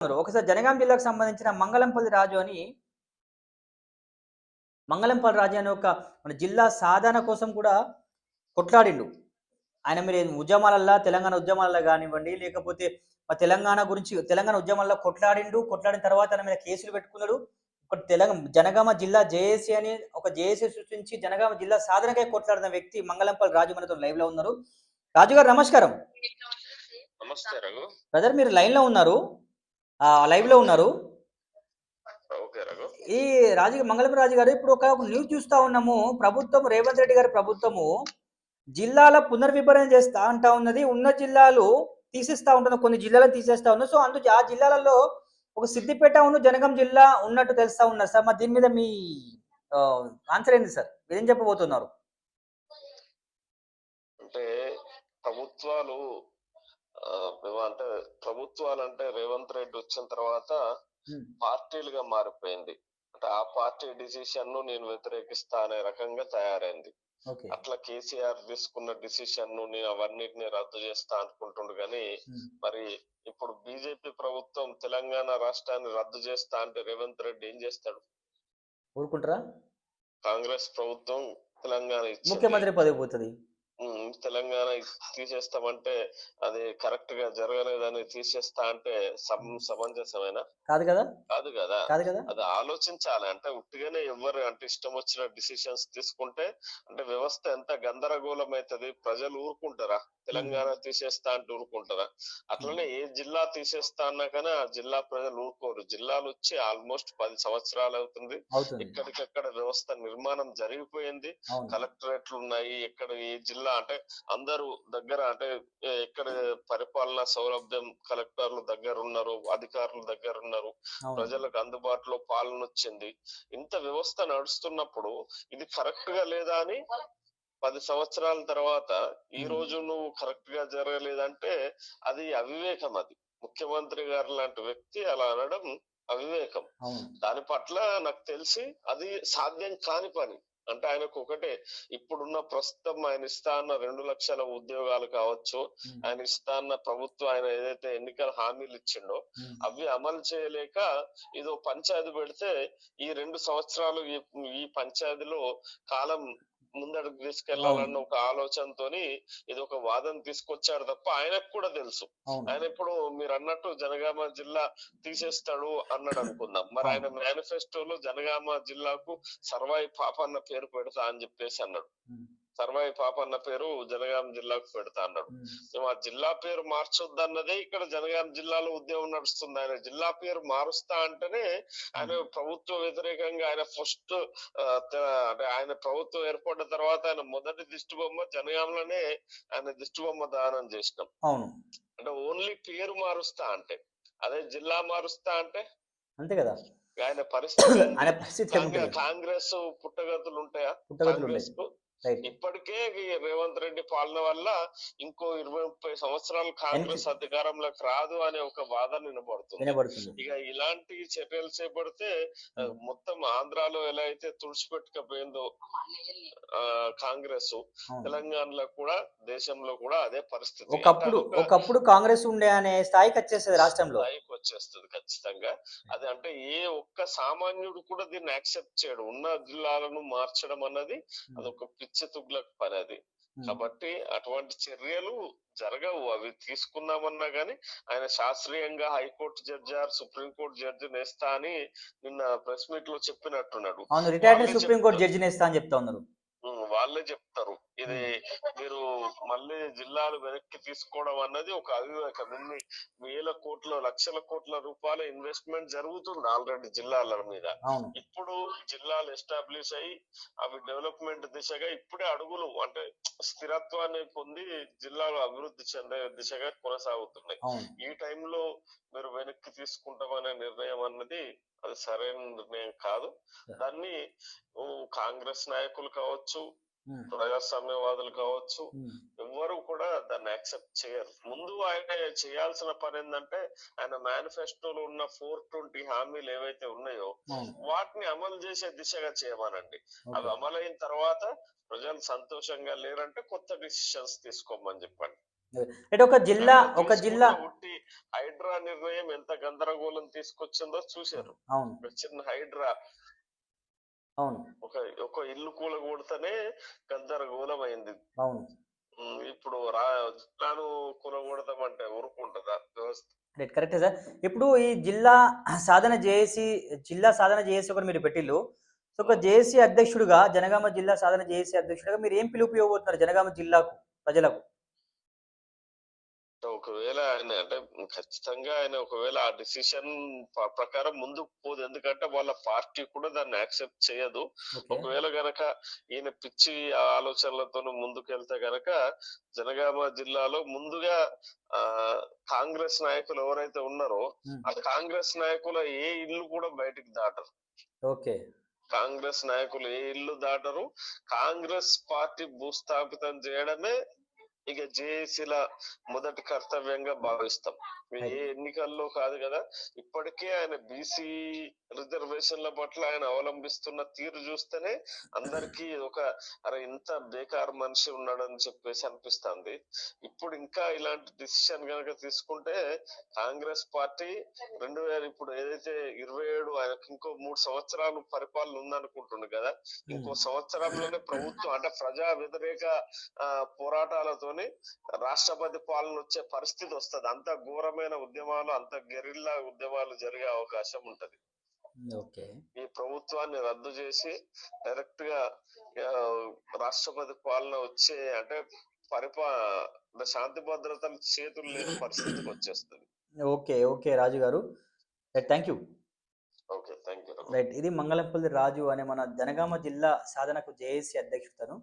ఒకసారి జనగాం జిల్లాకు సంబంధించిన మంగళంపల్లి రాజు అని మంగళంపల్లి రాజు అనే ఒక మన జిల్లా సాధన కోసం కూడా కొట్లాడిండు. ఆయన మీరు ఉద్యమాలల్లో తెలంగాణ ఉద్యమాలలో కానివ్వండి లేకపోతే మా తెలంగాణ గురించి తెలంగాణ ఉద్యమాల్లో కొట్లాడిండు. కొట్లాడిన తర్వాత ఆయన మీద కేసులు పెట్టుకున్నాడు. ఒక తెలంగాణ జనగామ జిల్లా జేఏసీ అని ఒక జేఏసీ సృష్టించి జనగామ జిల్లా సాధనకై కొట్లాడిన వ్యక్తి మంగళంపల్లి రాజు మనతో లైవ్లో ఉన్నారు. రాజు గారు నమస్కారం. బ్రదర్ మీరు లైన్లో ఉన్నారు. లైవ్లో ఉన్నారు. ఈ రాజు మంగళం రాజు గారు ఇప్పుడు ఒక న్యూస్ చూస్తా ఉన్నాము. ప్రభుత్వం రేవంత్ రెడ్డి గారి ప్రభుత్వము జిల్లాల పునర్విభజన చేస్తా అంటా ఉన్నది. ఉన్న జిల్లాలు తీసేస్తా ఉంటుంది కొన్ని జిల్లాలను తీసేస్తా ఉన్నారు. సో అందుకు ఆ జిల్లాలలో ఒక సిద్దిపేట ఉన్న జనగం జిల్లా ఉన్నట్టు తెలుస్తా ఉన్నారు. సార్ మరి దీని మీద మీ ఆన్సర్ ఏంది సార్? మీరేం చెప్పబోతున్నారు? అంటే ప్రభుత్వాలు అంటే ప్రభుత్వాలు అంటే రేవంత్ రెడ్డి వచ్చిన తర్వాత. పార్టీలుగా మారిపోయింది అంటే ఆ పార్టీ డిసిషన్ను నేను వ్యతిరేకిస్తా అనే రకంగా తయారైంది అట్లా కేసీఆర్ తీసుకున్న డిసిషన్ను నేను అవన్నిటిని రద్దు చేస్తా అనుకుంటుండు కానీ. మరి ఇప్పుడు బీజేపీ ప్రభుత్వం తెలంగాణ రాష్ట్రాన్ని రద్దు చేస్తా అంటే రేవంత్ రెడ్డి ఏం చేస్తాడు ఊరుకుంటారా కాంగ్రెస్ ప్రభుత్వం తెలంగాణ. ముఖ్యమంత్రి పదవి పోతుంది తెలంగాణ తీసేస్తామంటే అది కరెక్ట్గా జరగలేదని తీసేస్తా అంటే సమ- సమంజసమేనా? కాదు కదా? కాదు కదా. కాదు కదా? అది ఆలోచించాలి. అంటే ఉట్టిగానే ఎవరు అంటే ఇష్టం వచ్చిన డిసిషన్స్ తీసుకుంటే అంటే వ్యవస్థ ఎంత గందరగోళం అవుతుంది ప్రజలు ఊరుకుంటారా? తెలంగాణ తీసేస్తా అంటే ఊరుకుంటారా? అట్లనే ఏ జిల్లా తీసేస్తా అన్నా కానీ ఆ జిల్లా ప్రజలు ఊరుకోరు. జిల్లాలు వచ్చి ఆల్మోస్ట్ పది సంవత్సరాలు అవుతుంది. ఎక్కడికక్కడ వ్యవస్థ నిర్మాణం జరిగిపోయింది. కలెక్టరేట్లు ఉన్నాయి. ఎక్కడ ఏ జిల్లా అంటే అందరూ దగ్గర అంటే ఎక్కడ పరిపాలనా సౌలభ్యం కలెక్టర్లు దగ్గర ఉన్నారు అధికారులు దగ్గర ఉన్నారు ప్రజలకు అందుబాటులో పాలన వచ్చింది ఇంత వ్యవస్థ నడుస్తున్నప్పుడు ఇది కరెక్ట్గా లేదా అని పది సంవత్సరాల తర్వాత ఈ. రోజు నువ్వు కరెక్ట్గా జరగలేదంటే అది అవివేకం అది. ముఖ్యమంత్రి గారు లాంటి వ్యక్తి అలా అనడం అవివేకం. దాని పట్ల నాకు తెలిసి అది సాధ్యం కాని పని. అంటే ఆయనకు ఒకటే ఇప్పుడున్న ప్రస్తుతం ఆయన ఇస్తా అన్న రెండు లక్షల ఉద్యోగాలు కావచ్చు ఆయన ఇస్తా అన్న ప్రభుత్వం ఆయన ఏదైతే ఎన్నికల హామీలు ఇచ్చిండో అవి అమలు చేయలేక ఇదో పంచాయతీ పెడితే ఈ రెండు సంవత్సరాలు ఈ ఈ పంచాయతీలో కాలం ముందడుగు తీసుకెళ్ళాలన్న ఒక ఆలోచనతోని ఇది ఒక వాదన తీసుకొచ్చాడు తప్ప ఆయనకు కూడా తెలుసు. ఆయన ఇప్పుడు మీరు అన్నట్టు జనగామ జిల్లా తీసేస్తాడు అన్నాడు అనుకుందాం. మరి ఆయన మేనిఫెస్టోలో జనగామ జిల్లాకు సర్వాయి పాపన్న పేరు పెడతా అని చెప్పేసి అన్నాడు. సర్వాయి పాపన్న పేరు జనగామ జిల్లాకు పెడతా అన్నాడు. మేము. ఆ జిల్లా పేరు మార్చొద్దు అన్నదే ఇక్కడ జనగామ జిల్లాలో ఉద్యమం నడుస్తుంది. ఆయన జిల్లా పేరు మారుస్తా అంటేనే ఆయన ప్రభుత్వ వ్యతిరేకంగా ఆయన ఫస్ట్ అంటే ఆయన ప్రభుత్వం ఏర్పడిన తర్వాత ఆయన మొదటి దిష్టి బొమ్మ జనగాంలోనే ఆయన దిష్టి బొమ్మ దానం చేసినాం. అంటే ఓన్లీ పేరు మారుస్తా అంటే అదే జిల్లా మారుస్తా అంటే అంతే కదా? ఆయన పరిస్థితి కాంగ్రెస్ పుట్టగతులు ఉంటాయా? కాంగ్రెస్కు ఇప్పటికే రేవంత్ రెడ్డి పాలన వల్ల ఇంకో ఇరవై ముప్పై సంవత్సరాలు కాంగ్రెస్ అధికారంలోకి రాదు అనే ఒక వాదన వినబడుతుంది. ఇక ఇలాంటి చర్యలు చేపడితే ఆ, మొత్తం ఆంధ్రాలో ఎలా అయితే తుడిచిపెట్టుకపోయిందో ఆ కాంగ్రెస్ అవును. తెలంగాణలో కూడా దేశంలో కూడా అదే పరిస్థితి. ఒకప్పుడు ఒకప్పుడు కాంగ్రెస్ ఉండే అనే స్థాయికి వచ్చేస్తుంది రాష్ట్రంలో. వచ్చేస్తుంది ఖచ్చితంగా. అది అంటే ఏ ఒక్క సామాన్యుడు కూడా దీన్ని యాక్సెప్ట్ చేయడు. ఉన్న జిల్లాలను మార్చడం అన్నది అదొక పిచ్చి తుగ్లక్ పని అది. కాబట్టి అటువంటి చర్యలు జరగవు. అవి తీసుకుందామన్నా గానీ ఆయన శాస్త్రీయంగా high court judge or supreme court judge నేస్తా అని నిన్న ప్రెస్ మీట్లో చెప్పినట్టున్నాడు. అవును రిటైర్డ్ వాళ్ళే సుప్రీం కోర్టు చెప్తారు. జడ్జిని ఇస్తా అని చెప్తా ఉన్నారు. వాళ్ళే చెప్తారు. ఇది మీరు మళ్ళీ జిల్లాలు వెనక్కి తీసుకోవడం అన్నది ఒక అవివేకం. ఇన్ని వేల కోట్ల లక్షల కోట్ల రూపాయల ఇన్వెస్ట్మెంట్ జరుగుతుంది ఆల్రెడీ జిల్లాల మీద. ఇప్పుడు జిల్లాలు ఎస్టాబ్లిష్ అయ్యి అవి డెవలప్మెంట్ దిశగా ఇప్పుడే అడుగులు అంటే స్థిరత్వాన్ని పొంది జిల్లాలు అభివృద్ధి చెందే దిశగా కొనసాగుతున్నాయి. ఈ టైంలో మీరు వెనక్కి తీసుకుంటామనే నిర్ణయం అన్నది అది సరైన నిర్ణయం కాదు. దాన్ని కాంగ్రెస్ నాయకులు కావచ్చు ప్రజాస్వామ్యవాదులు కావచ్చు ఉమ్, ఎవ్వరు కూడా దాన్ని యాక్సెప్ట్ చేయరు. ముందు ఆయన చేయాల్సిన పని ఏంటంటే ఆయన మేనిఫెస్టోలో ఉన్న ఫోర్ ట్వంటీ హామీలు ఏవైతే ఉన్నాయో వాటిని అమలు చేసే దిశగా చేయమనండి. అవి అమలైన తర్వాత ప్రజలు సంతోషంగా లేరంటే కొత్త డిసిషన్స్ తీసుకోమని చెప్పండి. అంటే ఒక జిల్లా ఒక జిల్లా ఉట్టి హైడ్రా నిర్ణయం ఎంత గందరగోళం తీసుకొచ్చిందో చూశారు. చిన్న హైడ్రా అవును. ఒక ఒక ఇల్లు కూలగొడితేనే గందరగోళం అయింది అవును. ఇప్పుడు రా జిల్లాను కూలగొడదామంటే ఊరుకుంటుందా వ్యవస్థ? రైట్ కరెక్టే సార్. ఇప్పుడు ఈ జిల్లా సాధన జేఏసీ జిల్లా సాధన జేఏసీ ఒకటి మీరు పెట్టిల్లు. సో ఒక జేఏసీ అధ్యక్షుడిగా జనగామ జిల్లా సాధన జేఏసీ అధ్యక్షుడిగా మీరు ఏం పిలుపు ఇవ్వబోతున్నారు జనగామ జిల్లాకు ప్రజలకు? ఒకవేళ ఆయన అంటే ఖచ్చితంగా ఆయన ఒకవేళ ఆ డిసిషన్ ప్రకారం ముందుకు పోదు. ఎందుకంటే వాళ్ళ పార్టీ కూడా దాన్ని యాక్సెప్ట్ చేయదు. ఒకవేళ గనక ఈయన పిచ్చి ఆలోచనలతో ముందుకెళ్తే గనక జనగామ జిల్లాలో ముందుగా ఆ కాంగ్రెస్ నాయకులు ఎవరైతే ఉన్నారో ఆ కాంగ్రెస్ నాయకుల ఏ ఇల్లు కూడా బయటికి దాటరు. ఓకే. కాంగ్రెస్ నాయకులు ఏ ఇల్లు దాటరు? కాంగ్రెస్ పార్టీ భూస్థాపితం చేయడమే ఇక జేఏసీల మొదటి కర్తవ్యంగా భావిస్తాం. ఏ ఎన్నికల్లో కాదు కదా ఇప్పటికే ఆయన బీసీ రిజర్వేషన్ల పట్ల ఆయన అవలంబిస్తున్న తీరు చూస్తేనే అందరికీ ఒక అరే ఇంత బేకార్ మనిషి ఉన్నాడని చెప్పేసి అనిపిస్తుంది. ఇప్పుడు ఇంకా ఇలాంటి డిసిషన్ కనుక తీసుకుంటే కాంగ్రెస్ పార్టీ రెండు వేల ఇప్పుడు ఏదైతే ఇరవై ఏడు ఆయనకి ఇంకో మూడు సంవత్సరాలు పరిపాలన ఉందనుకుంటుండు కదా ఇంకో సంవత్సరంలోనే ప్రభుత్వం అంటే ప్రజా వ్యతిరేక పోరాటాలతోని రాష్ట్రపతి పాలన వచ్చే పరిస్థితి వస్తది. అంత ఘోరమైన ఉద్యమాలు అంత గెరిల్లా ఉద్యమాలు జరిగే అవకాశం ఉంటది. ఈ ప్రభుత్వాన్ని రద్దు చేసి డైరెక్ట్గా రాష్ట్రపతి పాలన వచ్చే అంటే పరిపా శాంతి భద్రతలు చేతులు లేని పరిస్థితికి వచ్చేస్తుంది. ఓకే ఓకే రాజు గారు. Thank you. Okay thank you. Right ఇది మంగళంపల్లి రాజు అనే మన జనగామ జిల్లా సాధనకు జేఏసీ అధ్యక్షుతను